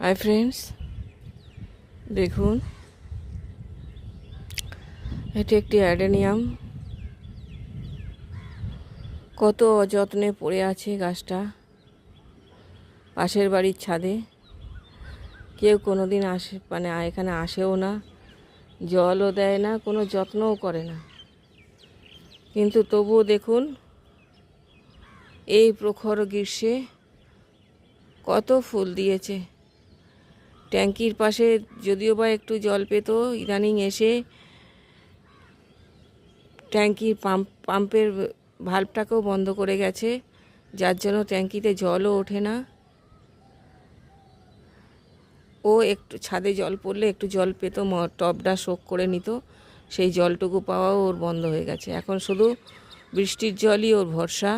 Hi friends দেখুন, এটি একটি অ্যাডেনিয়াম। কত অযত্নে পড়ে আছে গাছটা। পাশের বাড়ির ছাদে। কেউ কোনো দিন আসে মানে এখানে আসেও না, জলও দেয় না, কোনো যত্নও করে না। কিন্তু তবুও দেখুন, এই প্রখর গ্রীষ্মে কত ফুল দিয়েছে। ট্যাঙ্কির পাশে যদিও বা একটু জল পেত, ইদানিং এসে ট্যাঙ্কির পাম্প, পাম্পের ভাল্বটাকেও বন্ধ করে গেছে, যার জন্য ট্যাঙ্কিতে জলও ওঠে না। ও একটু ছাদে জল পড়লে একটু জল পেত টবটা শোক করে নিত। সেই জলটুকু পাওয়াও ওর বন্ধ হয়ে গেছে। এখন শুধু বৃষ্টির জলই ওর ভরসা।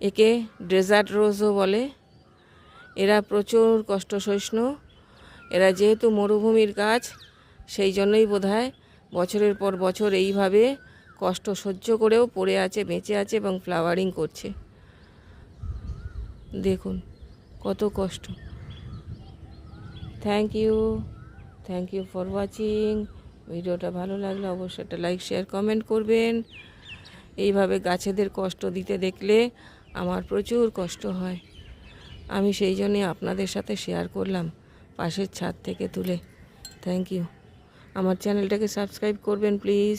একে ডেজার্ট রোজও বলে। এরা প্রচুর কষ্ট সহিষ্ণু। এরা যেহেতু মরুভূমির গাছ, সেই জন্যই বোধহয় বছরের পর বছর এইভাবে কষ্ট সহ্য করেও পড়ে আছে, বেঁচে আছে এবং ফ্লাওয়ারিং করছে। দেখুন, কত কষ্ট। Thank you thank you for watching ভিডিওটা ভালো লাগলে অবশ্যই একটা লাইক শেয়ার কমেন্ট করবেন। এইভাবে গাছেদের কষ্ট দিতে দেখলে আমার প্রচুর কষ্ট হয়। আমি সেই জন্যই আপনাদের সাথে শেয়ার করলাম পাশের ছাদ থেকে তুলে। থ্যাংক ইউ আমার চ্যানেলটাকে সাবস্ক্রাইব করবেন প্লিজ